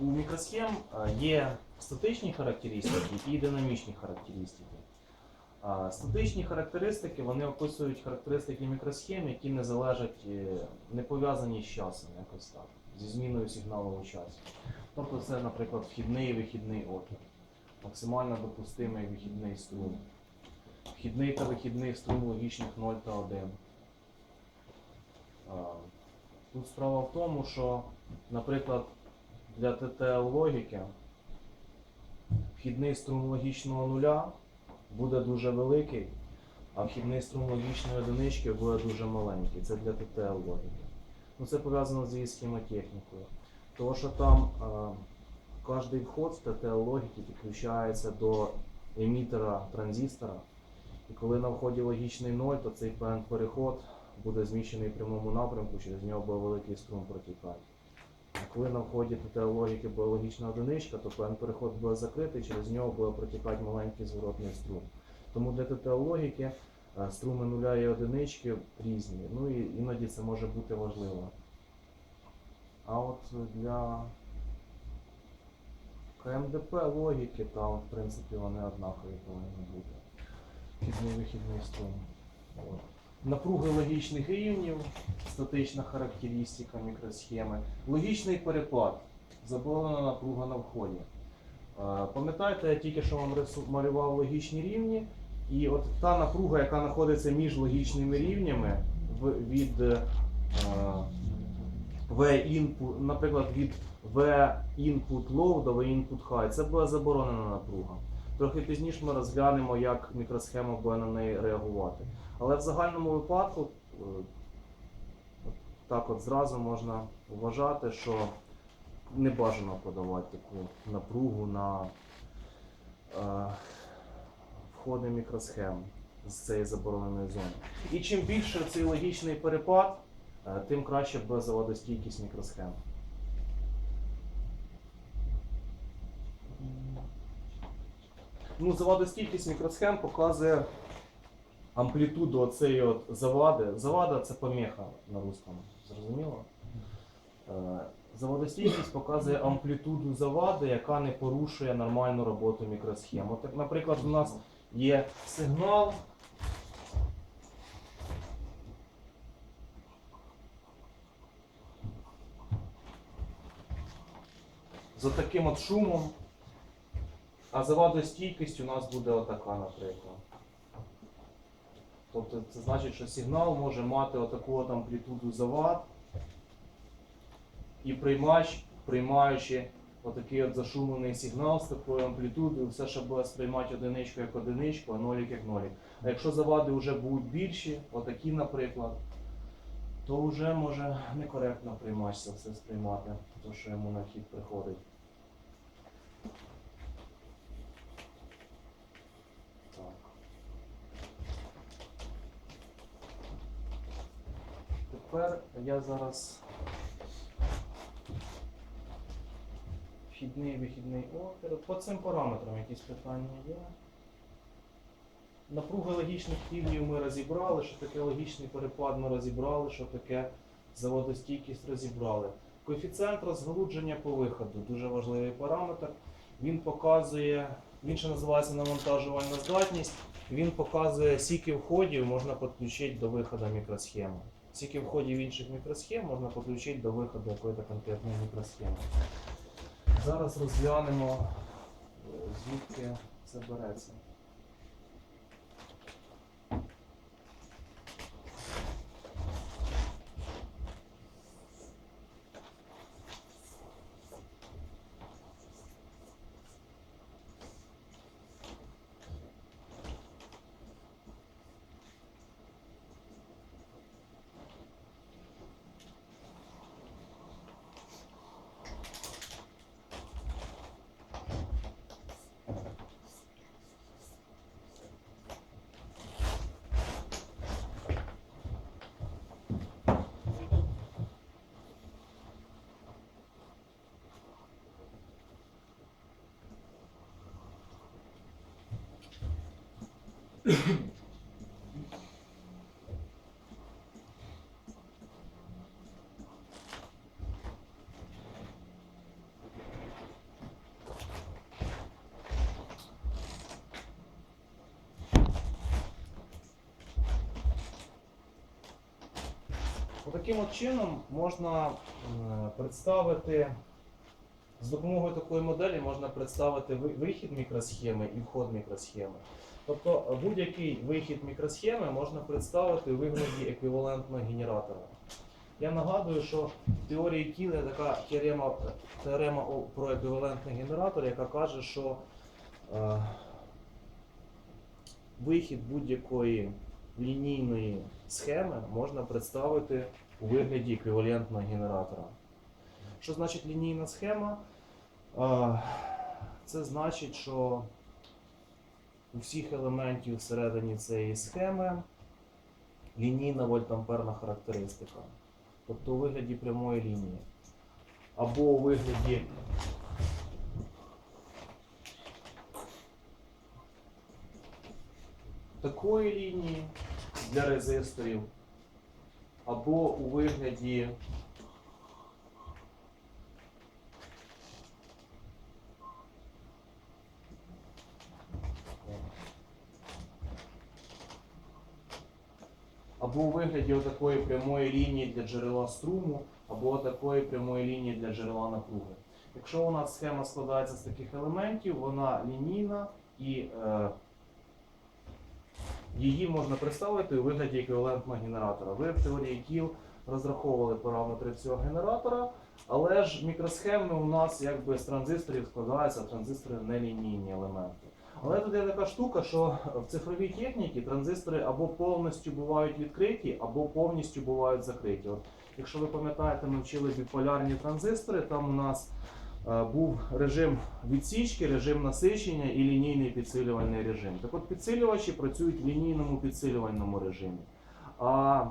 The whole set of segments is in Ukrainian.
у мікросхем е, є статичні характеристики і динамічні характеристики. Статичні характеристики вони описують характеристики мікросхем, які не залежать, е, не пов'язані з часом, якось так, зі зміною сигналу у часі. Тобто це, наприклад, вхідний і вихідний опір, максимально допустимий вихідний струм, вхідний та вихідний струм логічних 0 та 1. Тут справа в тому, що, наприклад, для ТТЛ логіки вхідний струм логічного нуля буде дуже великий, а вхідний струм логічної одинички буде дуже маленький. Це для ТТЛ логіки. Ну, це пов'язано з її схемотехнікою. Тому що там е, кожний вход з ТТЛ логіки підключається до емітера транзистора. І коли на вході логічний 0, то цей певний переход буде зміщений в прямому напрямку, через нього буде великий струм протікати. Коли на вході ТТЛ логіки буде логічна одиничка, то певний переход буде закритий, через нього буде протікати маленький зворотний струм. Тому для ТТЛ логіки е, струми нуля і одинички різні. Ну і іноді це може бути важливо. А от для КМДП логіки, там, в принципі, вони однакові повинні бути. Вхідний вихідний струм. Напруги логічних рівнів, статична характеристика мікросхеми, логічний перепад, заборонена напруга на вході. Е, Пам'ятаєте, я тільки що вам малював логічні рівні, і от та напруга, яка знаходиться між логічними рівнями від е, V input, наприклад, від V input low до V input high, це була заборонена напруга. Трохи пізніше ми розглянемо, як мікросхема буде на неї реагувати. Але в загальному випадку е, так от зразу можна вважати, що не бажано подавати таку напругу на е, входи мікросхем з цієї забороненої зони. І чим більше цей логічний перепад, е, тим краще буде заводостійкість мікросхем. Ну, завадостійкість мікросхем показує амплітуду оцеї от завади. Завада це помеха на русскому. Зрозуміло? Е, Заводостійкість показує амплітуду завади, яка не порушує нормальну роботу мікросхем. От, наприклад, у нас є сигнал. За таким от шумом. А завадостійкість у нас буде отака, наприклад. Тобто це значить, що сигнал може мати отаку от амплітуду завад. І приймач, приймаючи отакий от зашумлений сигнал з такою амплітудою, все ще буде сприймати одиничку як одиничку, а нолік як нолік. А якщо завади вже будуть більші, отакі, наприклад, то вже може некоректно приймач все сприймати, то що йому на хід приходить. Так. Тепер я зараз вхідний вихідний опір. По цим параметрам якісь питання є. Напруги логічних рівнів ми розібрали, що таке логічний перепад ми розібрали, що таке заводостійкість розібрали. Коефіцієнт розгалудження по виходу дуже важливий параметр. Він показує, він ще називається навантажувальна здатність. Він показує, скільки входів можна підключити до виходу мікросхеми. Скільки входів інших мікросхем можна підключити до виходу якоїсь конкретної мікросхеми. Зараз розглянемо, е, звідки це береться. Таким от чином можна е, представити, з допомогою такої моделі можна представити вихід мікросхеми і вход мікросхеми. Тобто будь-який вихід мікросхеми можна представити у вигляді еквівалентного генератора. Я нагадую, що в теорії тіла є така теорема, теорема про еквівалентний генератор, яка каже, що е, вихід будь-якої лінійної схеми можна представити у вигляді еквівалентного генератора. Що значить лінійна схема? Е, Це значить, що у всіх елементів всередині цієї схеми лінійна вольтамперна характеристика. Тобто у вигляді прямої лінії. Або у вигляді такої лінії для резисторів, або у вигляді або у вигляді отакої прямої лінії для джерела струму, або такої прямої лінії для джерела напруги. Якщо у нас схема складається з таких елементів, вона лінійна і е, її можна представити у вигляді еквівалентного генератора. Ви в теорії кіл розраховували параметри цього генератора, але ж мікросхеми у нас якби з транзисторів складаються, транзистори нелінійні елементи. Але тут є така штука, що в цифровій техніці транзистори або повністю бувають відкриті, або повністю бувають закриті. От, якщо ви пам'ятаєте, ми вчили біполярні транзистори, там у нас е, був режим відсічки, режим насичення і лінійний підсилювальний режим. Так от підсилювачі працюють в лінійному підсилювальному режимі. А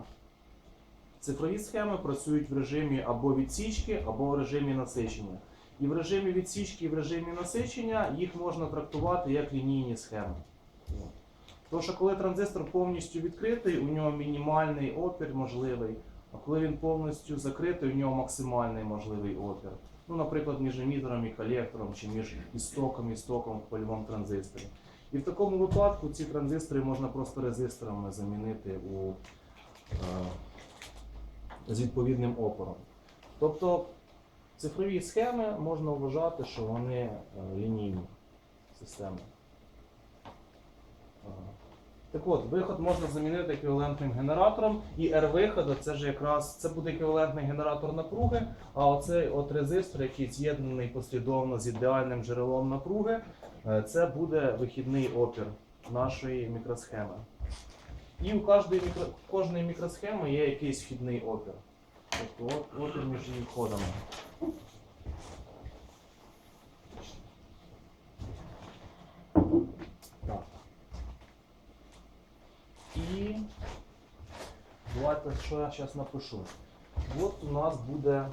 цифрові схеми працюють в режимі або відсічки, або в режимі насичення. І в режимі відсічки, і в режимі насичення їх можна трактувати як лінійні схеми. Тому що коли транзистор повністю відкритий, у нього мінімальний опір можливий, а коли він повністю закритий, у нього максимальний можливий опір. Ну, наприклад, між емітером і колектором, чи між істоком і стоком в польовому транзисторі. І в такому випадку ці транзистори можна просто резисторами замінити у, е, з відповідним опором. Тобто Цифрові схеми можна вважати, що вони е, лінійні системи. Так от, виход можна замінити еквівалентним генератором, і R-виход це ж якраз це буде еквівалентний генератор напруги, а оцей от резистор, який з'єднаний послідовно з ідеальним джерелом напруги, е, це буде вихідний опір нашої мікросхеми. І у кожної мікросхеми є якийсь вхідний опір. Тобто от, опір між її входами. Так. І давайте, що я зараз напишу. От у нас буде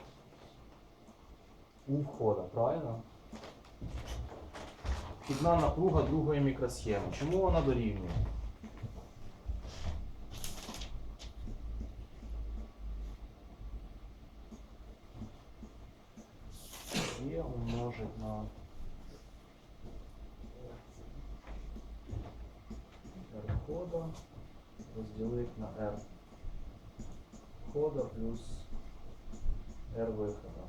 у входа, правильно? Вхідна напруга другої мікросхеми. Чому вона дорівнює? Є умножить на R входа розділити на R входа плюс R вихода.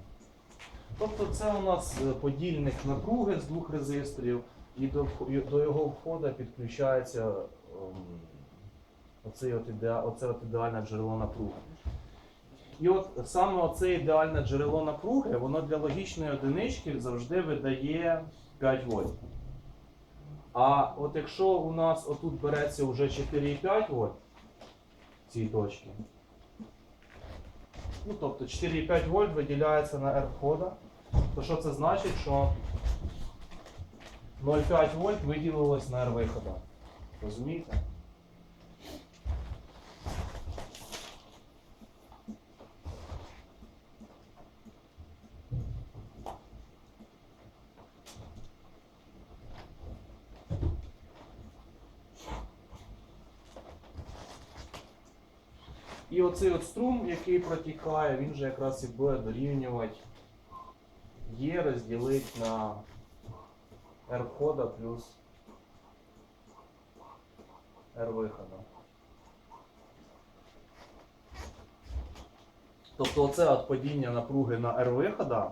Тобто це у нас е, подільник напруги з двох резисторів, і до, до його входа підключається ем, оце от ідеальне джерело напруги. І от саме оце ідеальне джерело напруги, воно для логічної одинички завжди видає 5 вольт. А от якщо у нас отут береться вже 4,5 вольт в цій точці, ну тобто 4,5 вольт виділяється на R входа, то що це значить, що 0,5 вольт виділилось на R вихода. Розумієте? І оцей от струм, який протікає, він же якраз і буде дорівнювати Є розділити на R входа плюс R вихода. Тобто оце от падіння напруги на R вихода,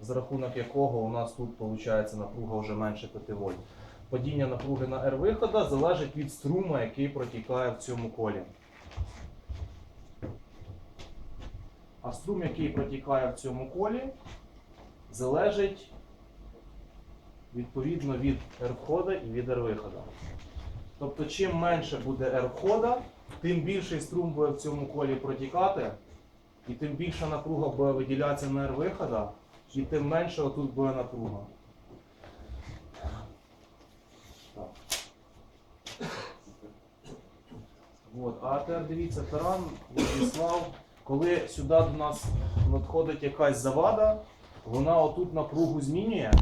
за рахунок якого у нас тут виходить напруга вже менше 5 вольт. Падіння напруги на R вихода залежить від струму, який протікає в цьому колі. А струм, який протікає в цьому колі, залежить відповідно від R входа і від R вихода. Тобто, чим менше буде R входа, тим більший струм буде в цьому колі протікати, і тим більша напруга буде виділятися на R вихода, і тим менше отут буде напруга. От. А тепер дивіться, Таран Владислав, коли сюди до нас надходить якась завада, вона отут напругу змінює,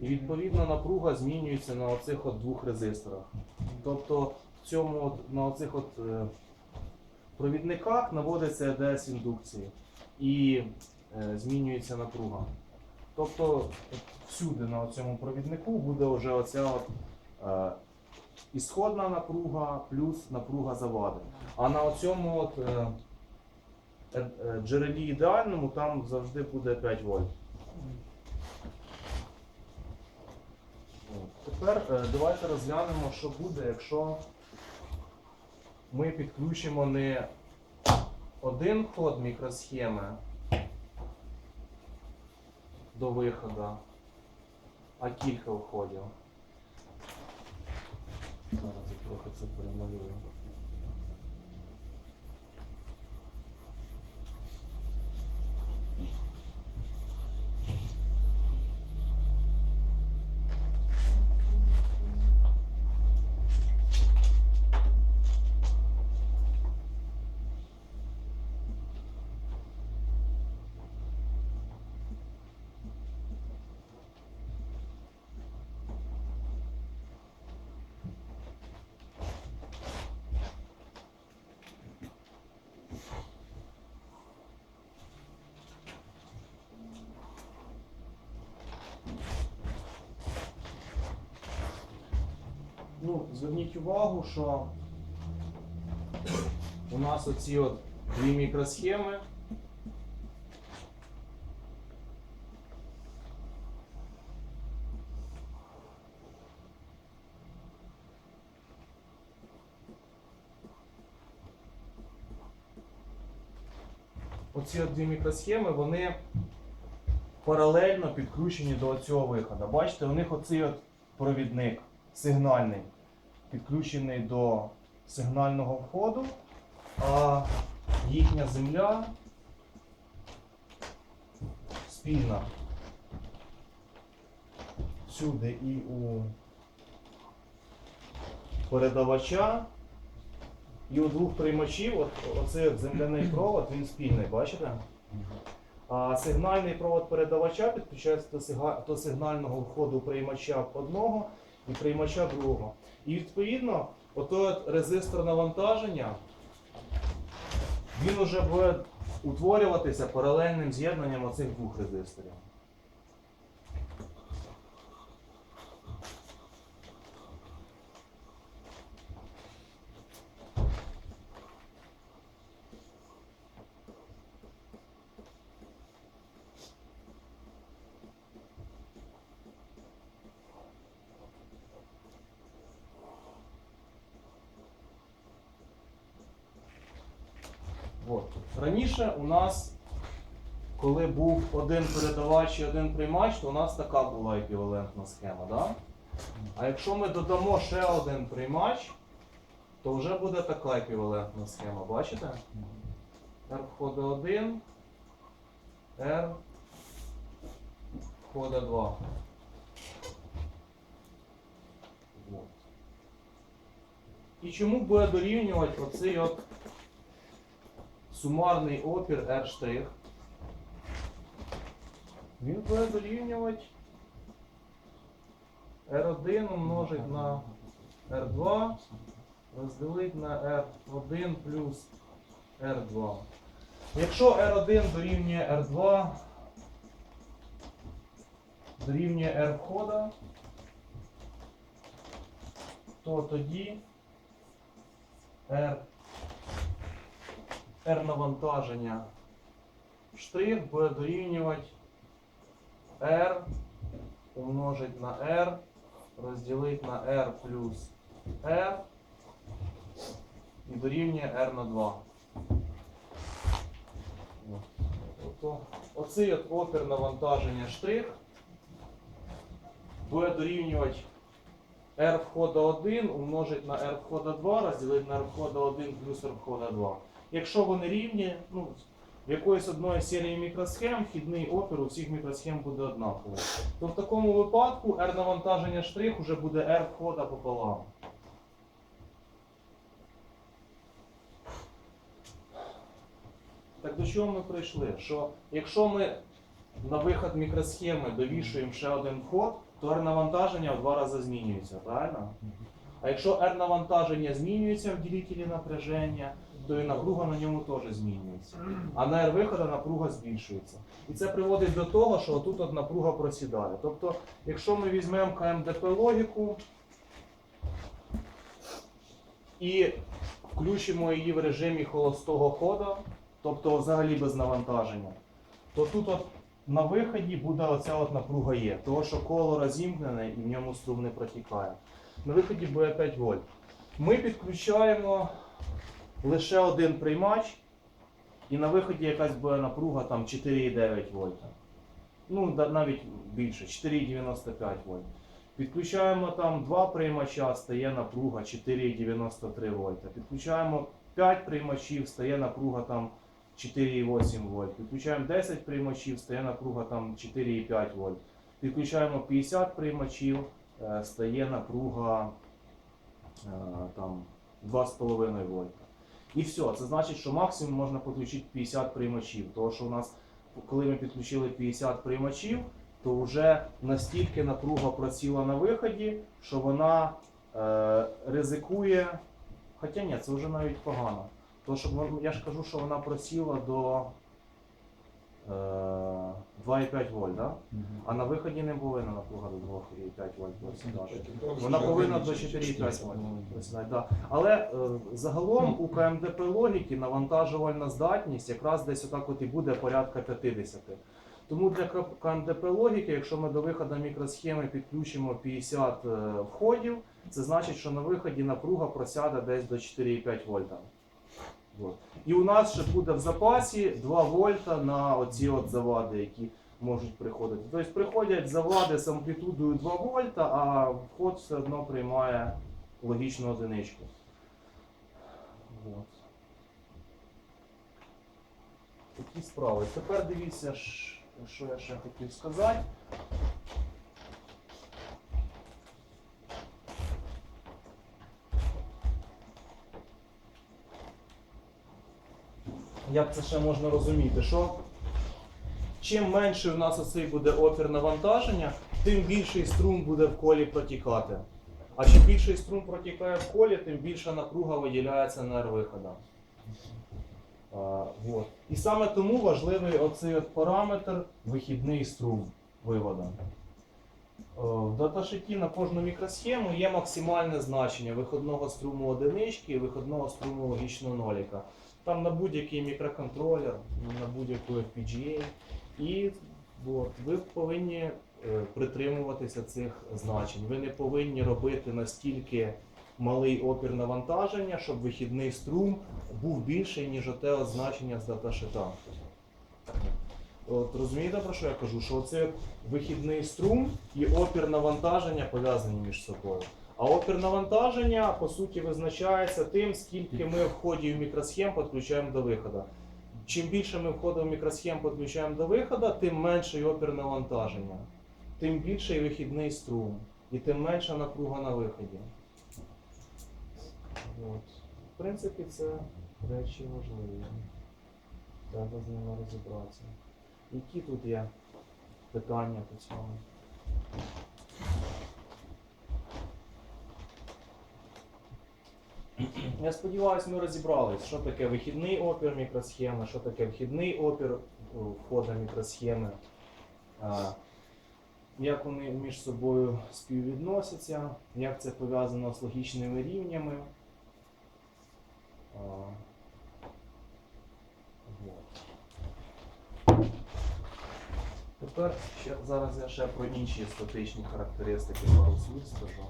і відповідно напруга змінюється на оцих от двох резисторах. Тобто в цьому от, на оцих от е, провідниках наводиться ЕДС індукції і е, змінюється напруга. Тобто всюди на цьому провіднику буде вже оця от, е, ісходна напруга плюс напруга завади. А на цьому от, е, джерелі ідеальному там завжди буде 5 вольт. Тепер е, давайте розглянемо, що буде, якщо ми підключимо не один вход мікросхеми до виходу, а кілька входів. Зараз я трохи це перемалюю. Ну, зверніть увагу, що у нас оці от дві мікросхеми. Оці от дві мікросхеми, вони паралельно підключені до цього виходу. Бачите, у них оцей от провідник сигнальний підключений до сигнального входу, а їхня земля спільна всюди і у передавача, і у двох приймачів. От, оцей земляний провод, він спільний, бачите? А сигнальний провод передавача підключається до сигнального входу приймача одного і приймача другого. І відповідно, ото резистор навантаження, він уже буде утворюватися паралельним з'єднанням оцих двох резисторів. От. Раніше у нас, коли був один передавач і один приймач, то у нас така була еквівалентна схема. Да? А якщо ми додамо ще один приймач, то вже буде така еквівалентна схема. Бачите? R входить 1, R входить 2. І чому буде дорівнювати оцей от сумарний опір R'. Він буде дорівнювати R1 умножить на R2 розділити на R1 плюс R2. Якщо R1 дорівнює R2, дорівнює R входа, то тоді R R навантаження в штрих буде дорівнювати R умножить на R, розділити на R плюс R і дорівнює R на 2. Тобто оцей от опір навантаження штрих буде дорівнювати R входа 1 умножить на R входа 2, розділити на R входа 1 плюс R входа 2. Якщо вони рівні, ну, в якоїсь одної серії мікросхем вхідний опір у всіх мікросхем буде однаковий. То в такому випадку R навантаження штрих уже буде R входа пополам. Так до чого ми прийшли? Що якщо ми на виход мікросхеми довішуємо ще один вход, то R навантаження в два рази змінюється, правильно? А якщо R навантаження змінюється в ділителі напряження, то і напруга на ньому теж змінюється. А на R виходу напруга збільшується. І це приводить до того, що отут от напруга просідає. Тобто, якщо ми візьмемо КМДП логіку і включимо її в режимі холостого ходу, тобто взагалі без навантаження, то тут от на виході буде оця от напруга є, того що коло розімкнене і в ньому струм не протікає. На виході буде 5 вольт. Ми підключаємо лише один приймач, і на виході якась буде напруга там 4,9 вольта. Ну, навіть більше, 4,95 вольт. Підключаємо там два приймача, стає напруга 4,93 вольта. Підключаємо 5 приймачів, стає напруга там 4,8 вольт. Підключаємо 10 приймачів, стає напруга там 4,5 вольт. Підключаємо 50 приймачів, е, стає напруга е, там 2,5 вольта. І все, це значить, що максимум можна підключити 50 приймачів. Тому що у нас, коли ми підключили 50 приймачів, то вже настільки напруга просіла на виході, що вона е, ризикує. Хоча ні, це вже навіть погано. Тому що я ж кажу, що вона просіла до 2,5 вольт, да? а на виході не повинна напруга до 2,5 вольт просідати. Вона повинна до 4,5 вольт просідати. Да. Але е, загалом у КМДП логіки навантажувальна здатність якраз десь отак от і буде порядка 50. Тому для КМДП логіки, якщо ми до виходу мікросхеми підключимо 50 е, входів, це значить, що на виході напруга просяде десь до 4,5 вольта. От. І у нас ще буде в запасі 2 вольта на оці от завади, які можуть приходити. Тобто приходять завади з амплітудою 2 вольта, а вход все одно приймає логічну одиничку. От. Такі справи. Тепер дивіться, що я ще хотів сказати. Як це ще можна розуміти? Що чим менше у нас оцей буде опір навантаження, тим більший струм буде в колі протікати. А чим більший струм протікає в колі, тим більша напруга виділяється на виходах. Вот. І саме тому важливий оцей от параметр вихідний струм виводу. Е, В даташиті на кожну мікросхему є максимальне значення виходного струму одинички і виходного струму логічного ноліка. Там на будь-який мікроконтролер, на будь-яку FPGA. І от, ви повинні е, притримуватися цих значень. Ви не повинні робити настільки малий опір навантаження, щоб вихідний струм був більший, ніж оте значення з даташита. От розумієте про що я кажу? Що оце вихідний струм і опір навантаження пов'язані між собою. А опір навантаження по суті визначається тим, скільки ми входів мікросхем підключаємо до виходу. Чим більше ми входів мікросхем підключаємо до виходу, тим менший опір навантаження, тим більший вихідний струм і тим менша напруга на виході. От. В принципі, це речі важливі. Треба з ними розібратися. Які тут є питання по цьому? Я сподіваюся, ми розібрались, що таке вихідний опір мікросхеми, що таке вхідний опір о, входу мікросхеми, як вони між собою співвідносяться, як це пов'язано з логічними рівнями. Тепер ще, зараз я ще про інші статичні характеристики пару слів скажу.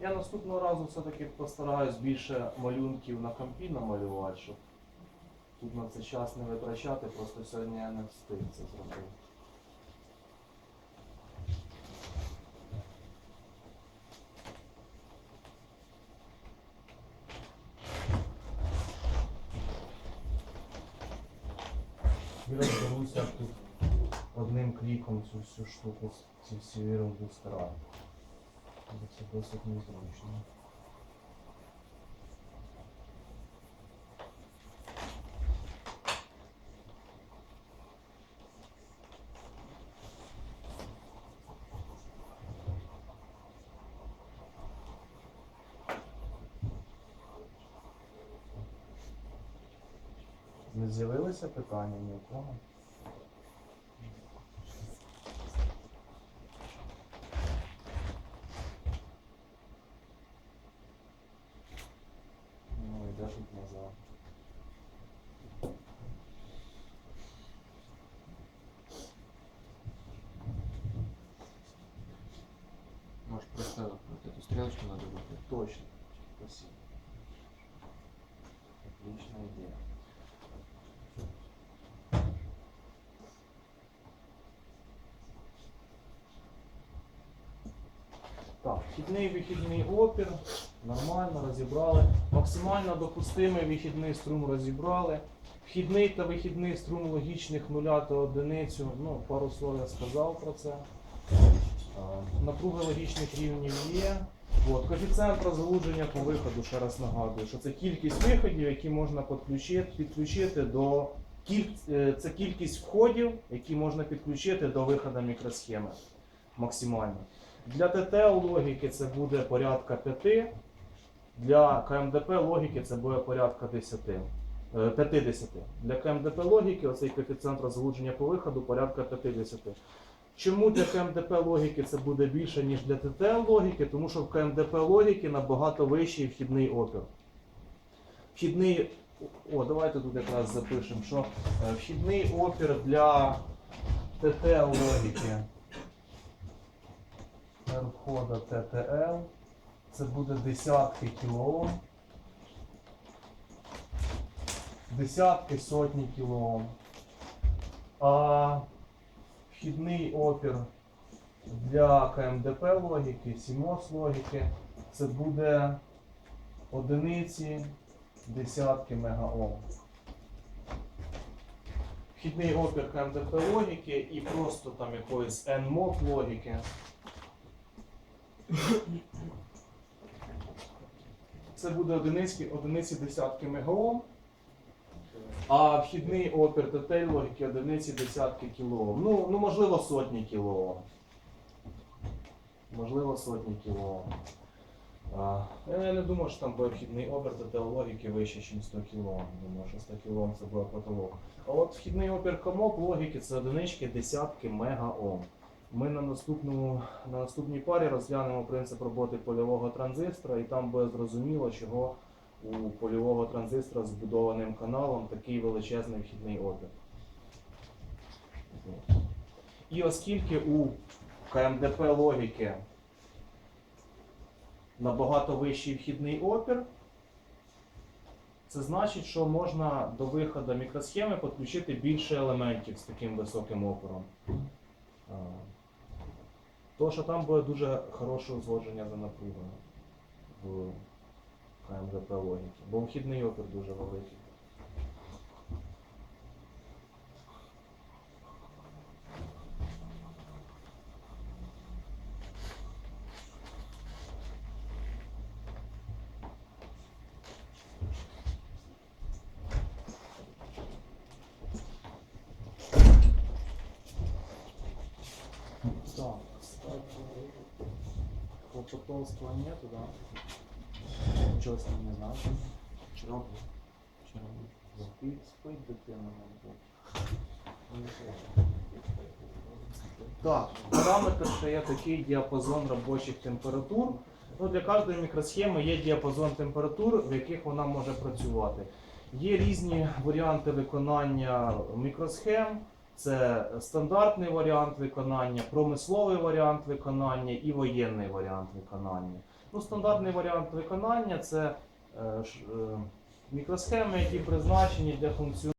Я наступного разу все-таки постараюсь більше малюнків на компі намалювати, щоб тут на це час не витрачати, просто сьогодні я не встиг це зробити. Як тут одним кліком цю всю штуку, ці всі ерунду стараю. Це досить незручно. Не з'явилися питання ні у кого? Ну, йде тут назад. Может просто вот эту стрелочку надо будет. Точно. Спасибо. Отличная идея. Так, вхідний вихідний опір. Нормально розібрали. Максимально допустимий вихідний струм розібрали. Вхідний та вихідний струм логічних нуля та одиницю. Ну, пару слов я сказав про це. Напруги логічних рівнів є. От, коефіцієнт розгалудження по виходу, ще раз нагадую, що це кількість виходів, які можна підключити, підключити до кіль... е, це кількість входів, які можна підключити до виходу мікросхеми максимально. Для ТТЛ логіки це буде порядка 5, для КМДП логіки це буде порядка 10. е, 50. Для КМДП логіки оцей коефіцієнт розгалудження по виходу порядка 50. Чому для КМДП логіки це буде більше, ніж для ТТЛ логіки? Тому що в КМДП логіки набагато вищий вхідний опір. Вхідний. О, давайте тут якраз запишемо, що е, вхідний опір для ТТЛ логіки. Входа ТТЛ. Це буде десятки кілоом. Десятки сотні кілоом. А вхідний опір для КМДП логіки, CMOS логіки, це буде одиниці, десятки мегаом. Вхідний опір КМДП логіки і просто там якоїсь NMOP логіки. Це буде одиниці, одиниці десятки мегаом. А вхідний опір ТТ логіки одиниці десятки кілоом. Ну, ну можливо, сотні кілоом. Можливо, сотні кілоом. Я не думаю, що там буде вхідний опір ТТ логіки вище, ніж 100 кілоом. Думаю, що 100 кілоом це буде потолок. А от вхідний опір комоп логіки це одинички десятки мегаом. Ми на наступному на наступній парі розглянемо принцип роботи польового транзистора, і там буде зрозуміло, чого у польового транзистора з збудованим каналом такий величезний вхідний опір. І оскільки у КМДП логіки набагато вищий вхідний опір, це значить, що можна до виходу мікросхеми підключити більше елементів з таким високим опором. То, що там буде дуже хороше узгодження за напругою в КМДП логіки, бо вхідний опір дуже великий. Так, кстати, Клопотовства нету, да? Ничего с ним не знаю. Вчера был. Вчера был. Спить, спить дитина, мабуть. Так, параметр ще є такий діапазон робочих температур. Ну, для кожної мікросхеми є діапазон температур, в яких вона може працювати. Є різні варіанти виконання мікросхем. Це стандартний варіант виконання, промисловий варіант виконання і воєнний варіант виконання. Ну, стандартний варіант виконання це е, е, мікросхеми, які призначені для функціонування.